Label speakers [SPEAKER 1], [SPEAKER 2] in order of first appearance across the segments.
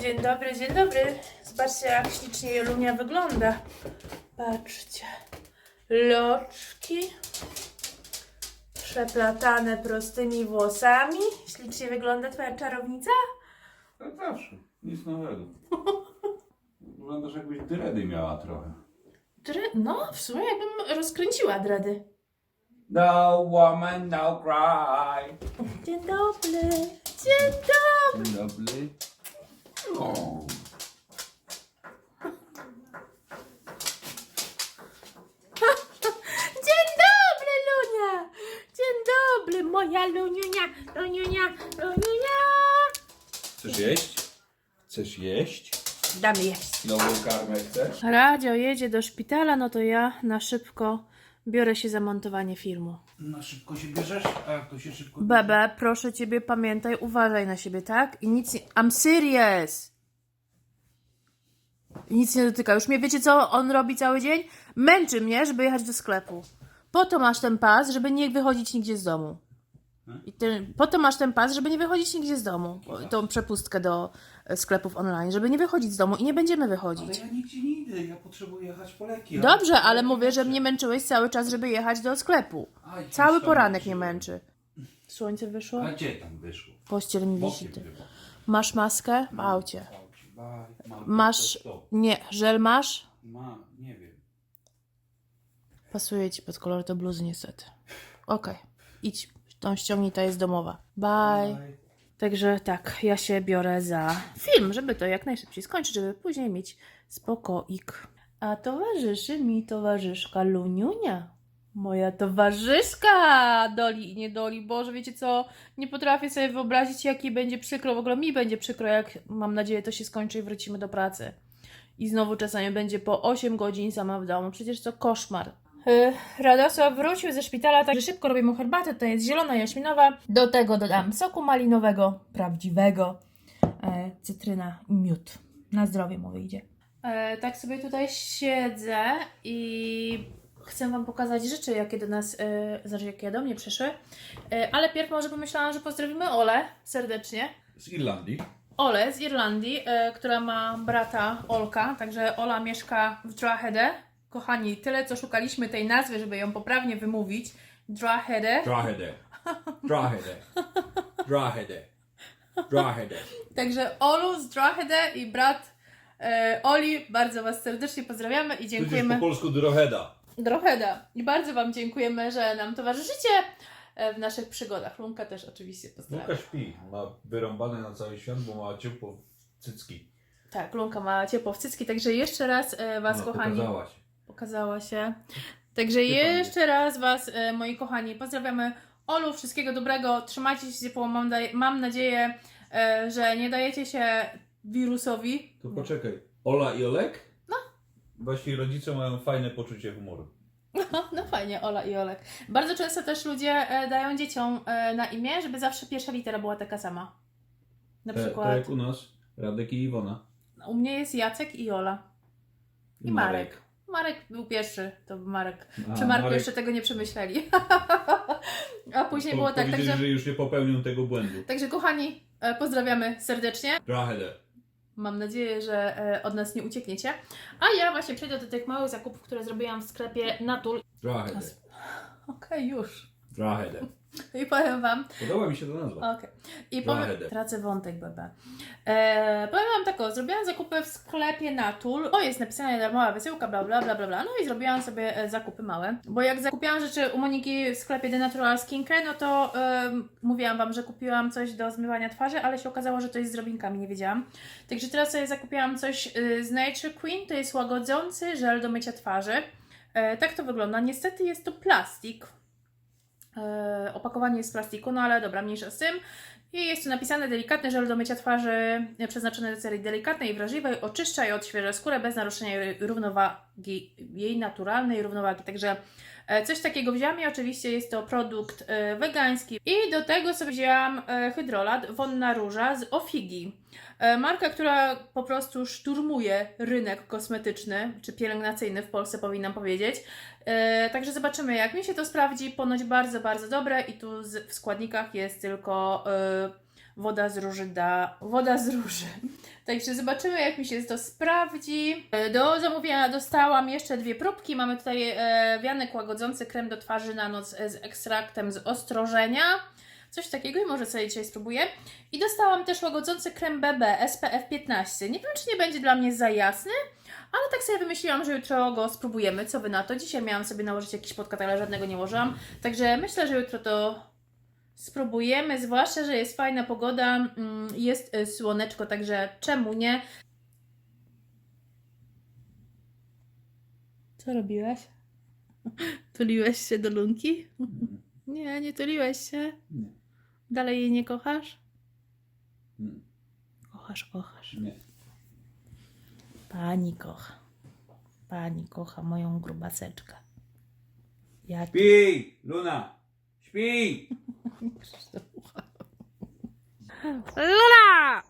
[SPEAKER 1] Dzień dobry, dzień dobry. Zobaczcie, jak ślicznie Jolunia wygląda. Patrzcie. Loczki. Przeplatane prostymi włosami. Ślicznie wygląda twoja czarownica?
[SPEAKER 2] Tak zawsze. Nic nowego. Wyglądasz jakbyś dredy miała trochę.
[SPEAKER 1] Dre... No, w sumie jakbym rozkręciła dredy.
[SPEAKER 2] No woman, no cry.
[SPEAKER 1] Dzień dobry. Dzień dobry.
[SPEAKER 2] Dzień dobry. O.
[SPEAKER 1] Dzień dobry, Lunia. Dzień dobry, moja Luniunia. Luniunia, Luniunia.
[SPEAKER 2] Chcesz jeść? Chcesz jeść?
[SPEAKER 1] Damy jeść.
[SPEAKER 2] Nową karmę chcesz?
[SPEAKER 1] Radio jedzie do szpitala, no to ja na szybko biorę się za montowanie filmu.
[SPEAKER 2] Na szybko się bierzesz? A jak to się szybko
[SPEAKER 1] Bebe, proszę ciebie, pamiętaj, uważaj na siebie, tak? I nic nie... I'm serious! I nic nie dotyka. Już mnie wiecie, co on robi cały dzień? Męczy mnie, żeby jechać do sklepu. Po to masz ten pas, żeby nie wychodzić nigdzie z domu. I ten, po to masz ten pas, żeby nie wychodzić nigdzie z domu. Tą przepustkę do e, sklepów online, żeby nie wychodzić z domu i nie będziemy wychodzić.
[SPEAKER 2] Ale ja nigdzie nie idę, ja potrzebuję jechać po leki. a-
[SPEAKER 1] Dobrze, ale mówię, że mnie męczyłeś cały czas, żeby jechać do sklepu.
[SPEAKER 2] Aj,
[SPEAKER 1] Cały
[SPEAKER 2] tam
[SPEAKER 1] poranek mnie męczy. Słońce wyszło?
[SPEAKER 2] A gdzie tam wyszło?
[SPEAKER 1] Pościel mi
[SPEAKER 2] Bokiem
[SPEAKER 1] wisi.
[SPEAKER 2] chyba.
[SPEAKER 1] Masz maskę? W aucie.
[SPEAKER 2] Aucie, baj. Mam
[SPEAKER 1] Masz...
[SPEAKER 2] to, to.
[SPEAKER 1] Nie, żel masz?
[SPEAKER 2] Ma, nie wiem.
[SPEAKER 1] Pasuje ci pod kolor do bluzy niestety. Okej, idź. Tą ściągnij, ta jest domowa. Bye.
[SPEAKER 2] Baj.
[SPEAKER 1] Także tak, ja się biorę za film, żeby to jak najszybciej skończyć, żeby później mieć spokoik. A towarzyszy mi towarzyszka Luniunia. Moja towarzyszka Doli i nie Doli. Boże, wiecie co? Nie potrafię sobie wyobrazić, jaki będzie przykro. W ogóle mi będzie przykro, jak mam nadzieję to się skończy i wrócimy do pracy. I znowu czasami będzie po 8 godzin sama w domu. Przecież to koszmar. Yy, Radosław wrócił ze szpitala, także szybko robię mu herbatę. To jest zielona jaśminowa. Do tego dodam soku malinowego, prawdziwego, e, cytryna i miód. Na zdrowie mu wyjdzie. E, tak sobie tutaj siedzę i chcę Wam pokazać rzeczy, jakie do nas, e, znaczy jakie do mnie przyszły. E, ale pierw może pomyślałam, że pozdrowimy Olę serdecznie.
[SPEAKER 2] Z Irlandii.
[SPEAKER 1] Ole z Irlandii, która ma brata Olka, także Ola mieszka w Droghede. Kochani, tyle co szukaliśmy tej nazwy, żeby ją poprawnie wymówić. Droghede.
[SPEAKER 2] Drahede. Drahede. Drahede. Drahede.
[SPEAKER 1] Także Olu z Droghede i brat e, Oli, bardzo Was serdecznie pozdrawiamy i dziękujemy.
[SPEAKER 2] po polsku Droheda.
[SPEAKER 1] Drogheda. I bardzo Wam dziękujemy, że nam towarzyszycie e, w naszych przygodach. Lunka też oczywiście pozdrawiam.
[SPEAKER 2] Luka śpi. Ma wyrąbane na cały świat, bo ma ciepło w cycki.
[SPEAKER 1] Tak, Lunka ma ciepło w cycki, także jeszcze raz e, Was,
[SPEAKER 2] No,
[SPEAKER 1] kochani.
[SPEAKER 2] Pokazała się.
[SPEAKER 1] Także jeszcze raz Was, e, moi kochani, pozdrawiamy. Olu, wszystkiego dobrego. Trzymajcie się ciepło. Mam, daj- mam nadzieję, e, że nie dajecie się wirusowi.
[SPEAKER 2] To poczekaj. Ola i Olek? No. Właśnie rodzice mają fajne poczucie humoru.
[SPEAKER 1] No, no fajnie, Ola i Olek. Bardzo często też ludzie e, dają dzieciom e, na imię, żeby zawsze pierwsza litera była taka sama. Na
[SPEAKER 2] E, To
[SPEAKER 1] przykład
[SPEAKER 2] jak u nas. Radek i Iwona.
[SPEAKER 1] u mnie jest Jacek i Ola. I Marek. Marek był pierwszy, to Marek.
[SPEAKER 2] A,
[SPEAKER 1] Przy Marku
[SPEAKER 2] Marek-
[SPEAKER 1] jeszcze tego nie przemyśleli. A później
[SPEAKER 2] Po-
[SPEAKER 1] było tak,
[SPEAKER 2] powiedzieli,
[SPEAKER 1] także...
[SPEAKER 2] że już nie popełnią tego błędu.
[SPEAKER 1] Także kochani, e, pozdrawiamy serdecznie.
[SPEAKER 2] Drahede.
[SPEAKER 1] Mam nadzieję, że e, od nas nie uciekniecie. A ja właśnie przejdę do tych małych zakupów, które zrobiłam w sklepie Natul.
[SPEAKER 2] Drahede.
[SPEAKER 1] Okej, już.
[SPEAKER 2] Drahede.
[SPEAKER 1] I powiem Wam,
[SPEAKER 2] Podoba mi się ta nazwa.
[SPEAKER 1] okej. I powiem, tracę wątek, bebe. E, powiem Wam tak, o, zrobiłam zakupy w sklepie Natul. O, jest napisane darmowa wysyłka, bla, bla, bla, bla, bla. No i zrobiłam sobie e, zakupy małe. Bo jak zakupiłam rzeczy u Moniki w sklepie The Natural Skincare, no to em, mówiłam Wam, że kupiłam coś do zmywania twarzy, ale się okazało, że to jest z drobinkami, nie wiedziałam. Także teraz sobie zakupiłam coś y, z Nature Queen, to jest łagodzący żel do mycia twarzy. E, tak to wygląda. Niestety jest to plastik. E, opakowanie jest z plastiku, no ale dobra, mniejsza z tym. I jest tu napisane delikatny żel do mycia twarzy e, przeznaczony do serii delikatnej i wrażliwej, oczyszcza i odświeża skórę bez naruszenia jej równowagi, jej naturalnej równowagi. Także e, coś takiego wzięłam i oczywiście jest to produkt e, wegański. I do tego sobie wzięłam e, hydrolat Wonna Róża z Ofigi. Marka, która po prostu szturmuje rynek kosmetyczny, czy pielęgnacyjny w Polsce powinnam powiedzieć. Także zobaczymy, jak mi się to sprawdzi. Ponoć bardzo, bardzo dobre i tu w składnikach jest tylko woda z róży da woda z róży. Także zobaczymy, jak mi się to sprawdzi. E, Do zamówienia dostałam jeszcze dwie próbki. Mamy tutaj e, wianek łagodzący krem do twarzy na noc z ekstraktem z ostrożenia. Coś takiego i może sobie dzisiaj spróbuję. I dostałam też łagodzący krem BB SPF 15. Nie wiem, czy nie będzie dla mnie za jasny, ale tak sobie wymyśliłam, że jutro go spróbujemy. Co wy na to? Dzisiaj miałam sobie nałożyć jakiś podkład, ale żadnego nie łożyłam. Także myślę, że jutro to spróbujemy. Zwłaszcza, że jest fajna pogoda, mm, jest y, słoneczko, także czemu nie? Co robiłeś? Tuliłeś się do lunki? Nie, nie tuliłeś się.
[SPEAKER 2] Nie.
[SPEAKER 1] Dalej jej nie kochasz?
[SPEAKER 2] Nie.
[SPEAKER 1] Kochasz, kochasz.
[SPEAKER 2] Nie.
[SPEAKER 1] Pani kocha. Pani kocha moją grubaseczkę. Ja
[SPEAKER 2] Śpi! Luna! Śpi!
[SPEAKER 1] Lula!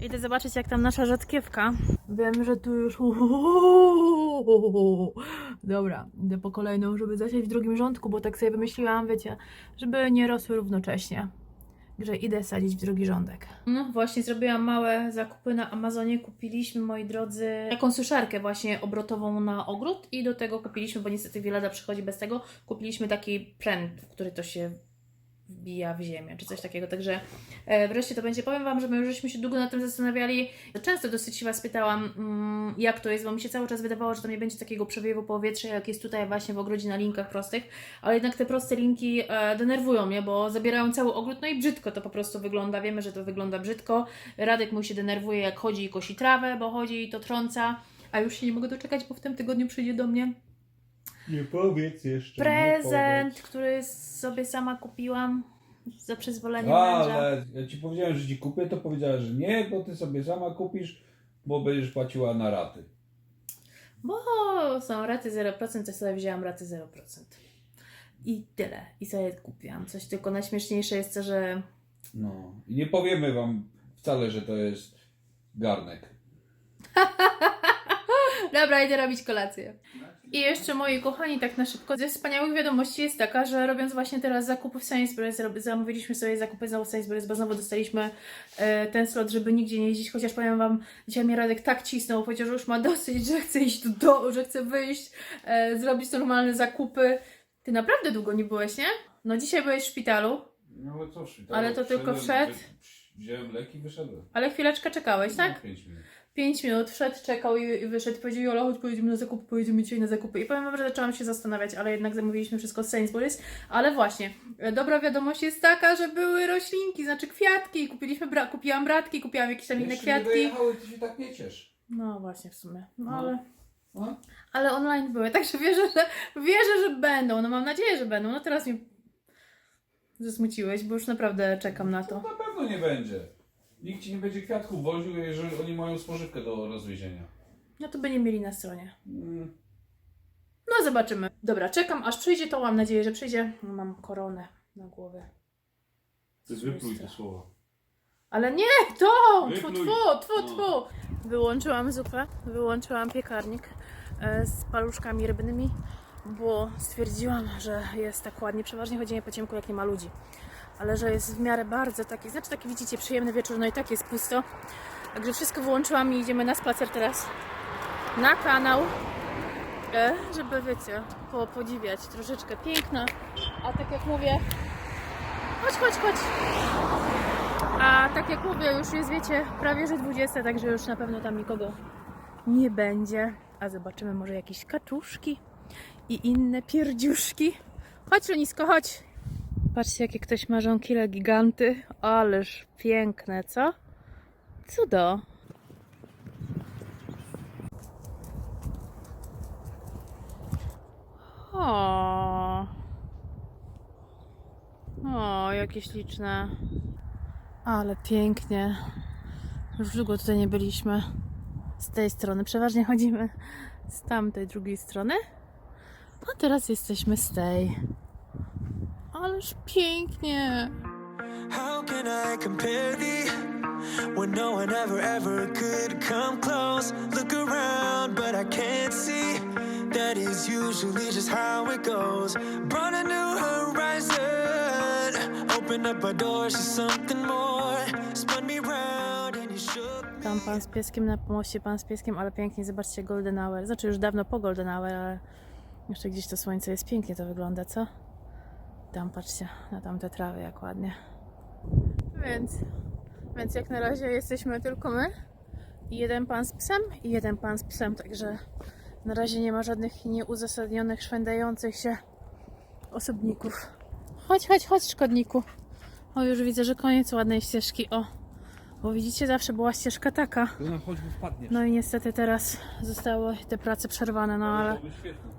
[SPEAKER 1] Idę zobaczyć, jak tam nasza rzodkiewka. Wiem, że tu już. Dobra, idę po kolejną, żeby zasiać w drugim rządku, bo tak sobie wymyśliłam, wiecie, żeby nie rosły równocześnie. Że idę sadzić w drugi rządek. No właśnie, zrobiłam małe zakupy na Amazonie. Kupiliśmy, moi drodzy, taką suszarkę właśnie obrotową na ogród i do tego kupiliśmy, bo niestety wiele przychodzi bez tego, kupiliśmy taki pręt, w który to się wbija w ziemię, czy coś takiego. Także e, wreszcie to będzie. Powiem Wam, że my już żeśmy się długo nad tym zastanawiali. Często dosyć się Was pytałam, mm, jak to jest, bo mi się cały czas wydawało, że tam nie będzie takiego przewiewu powietrza, jak jest tutaj właśnie w ogrodzie na linkach prostych, ale jednak te proste linki e, denerwują mnie, bo zabierają cały ogród, no i brzydko to po prostu wygląda. Wiemy, że to wygląda brzydko. Radek mój się denerwuje, jak chodzi i kosi trawę, bo chodzi i to trąca. A już się nie mogę doczekać, bo w tym tygodniu przyjdzie do mnie
[SPEAKER 2] Nie powiedz jeszcze.
[SPEAKER 1] prezent, który sobie sama kupiłam za przyzwoleniem męża.
[SPEAKER 2] Ale ja ci powiedziałem, że ci kupię, to powiedziała, że nie, bo ty sobie sama kupisz, bo będziesz płaciła na raty.
[SPEAKER 1] Bo są raty 0%, to sobie wzięłam raty 0%. I tyle. I sobie kupiłam coś. Tylko najśmieszniejsze jest to, że
[SPEAKER 2] No. I nie powiemy wam wcale, że to jest garnek.
[SPEAKER 1] Dobra, idę robić kolację. I jeszcze moi kochani, tak na szybko, ze wspaniałych wiadomości jest taka, że robiąc właśnie teraz zakupy w Sainsbury's, zamówiliśmy sobie zakupy znowu w Sainsbury's, bo znowu dostaliśmy e, ten slot, żeby nigdzie nie jeździć, chociaż powiem Wam, dzisiaj mnie Radek tak cisnął, powiedział, że już ma dosyć, że chce iść do domu, że chce wyjść, e, zrobić normalne zakupy. Ty naprawdę długo nie byłeś, nie? No dzisiaj byłeś w szpitalu,
[SPEAKER 2] No ale co,
[SPEAKER 1] Ale to tylko wszedł?
[SPEAKER 2] Wziąłem leki i wyszedłem.
[SPEAKER 1] ale chwileczkę czekałeś, tak?
[SPEAKER 2] No, pięć minut.
[SPEAKER 1] 5 minut, wszedł, czekał i, wyszedł. Powiedział, Jola, chodź, pojedziemy na zakupy, pojedziemy dzisiaj na zakupy. I powiem wam, że zaczęłam się zastanawiać, ale jednak zamówiliśmy wszystko z Sainsbury's. Ale właśnie, e, dobra wiadomość jest taka, że były roślinki, znaczy kwiatki. Kupiliśmy, bra- kupiłam bratki, kupiłam jakieś tam inne
[SPEAKER 2] Jeszcze nie
[SPEAKER 1] kwiatki.
[SPEAKER 2] dojechały, ty się tak nie ciesz.
[SPEAKER 1] No właśnie, w sumie. No,
[SPEAKER 2] No.
[SPEAKER 1] ale,
[SPEAKER 2] No?
[SPEAKER 1] ale online były, także wierzę, że, wierzę, że będą. No mam nadzieję, że będą. No teraz mnie zasmuciłeś, bo już naprawdę czekam na
[SPEAKER 2] To
[SPEAKER 1] to.
[SPEAKER 2] na pewno nie będzie. Nikt ci nie będzie kwiatków woził, jeżeli oni mają spożywkę do rozwiezienia.
[SPEAKER 1] No to by nie mieli na stronie.
[SPEAKER 2] Mm.
[SPEAKER 1] No zobaczymy. Dobra, czekam aż przyjdzie, to mam nadzieję, że przyjdzie. No, mam koronę na głowie.
[SPEAKER 2] Ty wypluj te słowa.
[SPEAKER 1] Ale nie, to! Tfu,
[SPEAKER 2] Wypluj.
[SPEAKER 1] tfu, tfu,
[SPEAKER 2] No.
[SPEAKER 1] tfu. Wyłączyłam zupę, wyłączyłam piekarnik e, z paluszkami rybnymi, bo stwierdziłam, że jest tak ładnie. Przeważnie chodzimy po ciemku, jak nie ma ludzi. Ale że jest w miarę bardzo taki, znaczy taki widzicie, przyjemny wieczór, no i tak jest pusto. Także wszystko wyłączyłam i idziemy na spacer teraz na kanał, e, żeby wiecie, po, podziwiać troszeczkę piękna. A tak jak mówię, chodź, chodź, chodź. A tak jak mówię, już jest, wiecie, prawie że 20, także już na pewno tam nikogo nie będzie. A zobaczymy może jakieś kaczuszki i inne pierdziuszki. Chodź, Lenisko, chodź. Patrzcie, jakie ktoś ma żonkile giganty. Ależ piękne, co? Cudo. O. O, jakie śliczne. Ale pięknie. Już długo tutaj nie byliśmy z tej strony. Przeważnie chodzimy z tamtej drugiej strony. A teraz jesteśmy z tej. Ależ pięknie.
[SPEAKER 3] How can I compare thee when no one ever, ever could come close? Look around, but I can't see. That is usually just how it goes. Brought a new horizon, opened up our doors to something more. Spun me round and you shook me.
[SPEAKER 1] Tam pan z pieskiem na pomoście, pan z pieskiem, ale pięknie, zobaczcie Golden Hour. Znaczy już dawno po Golden Hour, ale jeszcze gdzieś to słońce jest pięknie to wygląda, co? Tam patrzcie na tamte trawy, jak ładnie. Więc, więc jak na razie jesteśmy tylko my jeden pan z psem i jeden pan z psem, także na razie nie ma żadnych nieuzasadnionych, szwendających się osobników. Chodź, chodź, chodź, szkodniku. O, już widzę, że koniec ładnej ścieżki. O, bo widzicie, zawsze była ścieżka taka.
[SPEAKER 2] No choćby wpadniesz.
[SPEAKER 1] No i niestety teraz zostały te prace przerwane, no ale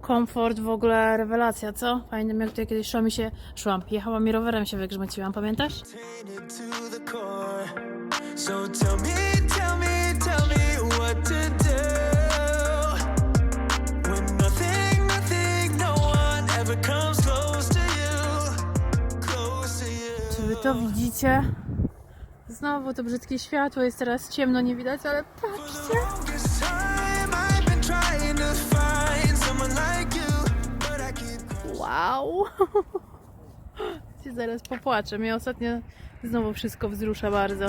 [SPEAKER 1] komfort w ogóle rewelacja, co? Pamiętam jak tutaj kiedyś szło mi się, szłam, jechałam mi rowerem się wygrzmociłam, pamiętasz?
[SPEAKER 3] tainted to the core. So tell me, tell me, tell me what to do. When nothing, nothing, no one ever comes close to you. Close to you.
[SPEAKER 1] Czy wy to widzicie? Znowu to brzydkie światło, jest teraz ciemno, nie widać, ale patrzcie! Wow! Zaraz popłaczę, mnie ostatnio znowu wszystko wzrusza bardzo.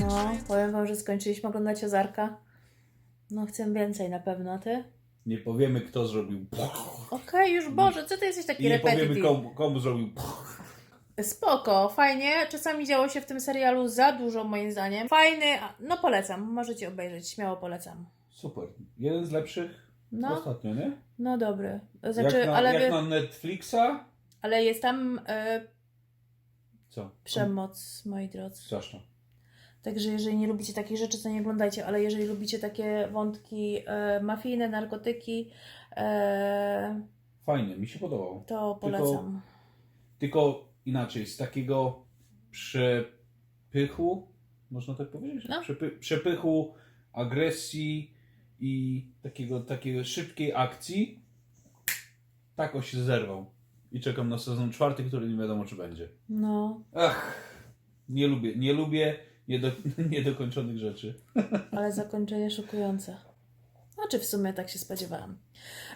[SPEAKER 1] No, powiem wam, że skończyliśmy oglądać Ozarka. No chcę więcej na pewno, ty?
[SPEAKER 2] Nie powiemy kto zrobił
[SPEAKER 1] Okej, już Boże, co ty jesteś taki
[SPEAKER 2] i nie powiemy
[SPEAKER 1] repetitive?
[SPEAKER 2] komu, komu zrobił
[SPEAKER 1] Spoko, fajnie. Czasami działo się w tym serialu za dużo, moim zdaniem. Fajny, no polecam, możecie obejrzeć, śmiało polecam.
[SPEAKER 2] Super. Jeden z lepszych
[SPEAKER 1] No,
[SPEAKER 2] ostatnio, nie?
[SPEAKER 1] no dobry. Znaczy,
[SPEAKER 2] jak na,
[SPEAKER 1] ale,
[SPEAKER 2] jak na Netflixa?
[SPEAKER 1] ale jest tam e,
[SPEAKER 2] Co?
[SPEAKER 1] przemoc, moi drodzy.
[SPEAKER 2] Straszna.
[SPEAKER 1] Także jeżeli nie lubicie takich rzeczy, to nie oglądajcie, ale jeżeli lubicie takie wątki e, mafijne, narkotyki, e,
[SPEAKER 2] Fajnie, mi się podobało.
[SPEAKER 1] to polecam.
[SPEAKER 2] Tylko inaczej, z takiego przepychu, można tak powiedzieć?
[SPEAKER 1] No.
[SPEAKER 2] Przepy, przepychu, agresji i takiego, takiego szybkiej akcji, tak o się zerwał. I czekam na sezon czwarty, który nie wiadomo czy będzie.
[SPEAKER 1] No,
[SPEAKER 2] Ach, nie lubię, nie lubię niedo, niedokończonych rzeczy.
[SPEAKER 1] ale zakończenie szokujące. Znaczy w sumie tak się spodziewałam.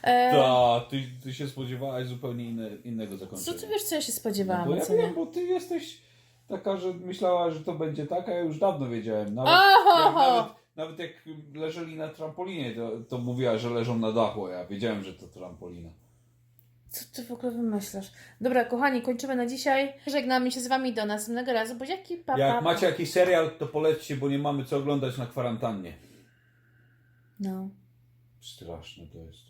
[SPEAKER 1] E,
[SPEAKER 2] Ta, ty, ty się spodziewałaś zupełnie inne, innego
[SPEAKER 1] co
[SPEAKER 2] zakończenia.
[SPEAKER 1] ty wiesz, co ja się
[SPEAKER 2] No
[SPEAKER 1] spodziewałam?
[SPEAKER 2] bo
[SPEAKER 1] a
[SPEAKER 2] ja
[SPEAKER 1] co
[SPEAKER 2] wiem, bo ty jesteś taka, że myślała, że to będzie tak, a ja już dawno wiedziałem. Nawet, jak, nawet, nawet jak leżeli na trampolinie, to, to mówiła, że leżą na dachu, a ja wiedziałem, że to trampolina.
[SPEAKER 1] Co ty w ogóle wymyślasz? Dobra, kochani, kończymy na dzisiaj. Żegnamy się z wami do następnego razu. Buziaki, pa, pa.
[SPEAKER 2] Jak macie jakiś serial, to polećcie, bo nie mamy co oglądać na kwarantannie.
[SPEAKER 1] No.
[SPEAKER 2] Straszne to jest.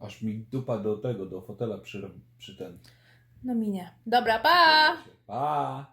[SPEAKER 2] Aż mi dupa do tego, do fotela przy, przy ten.
[SPEAKER 1] No minie. Dobra, pa!
[SPEAKER 2] Pa!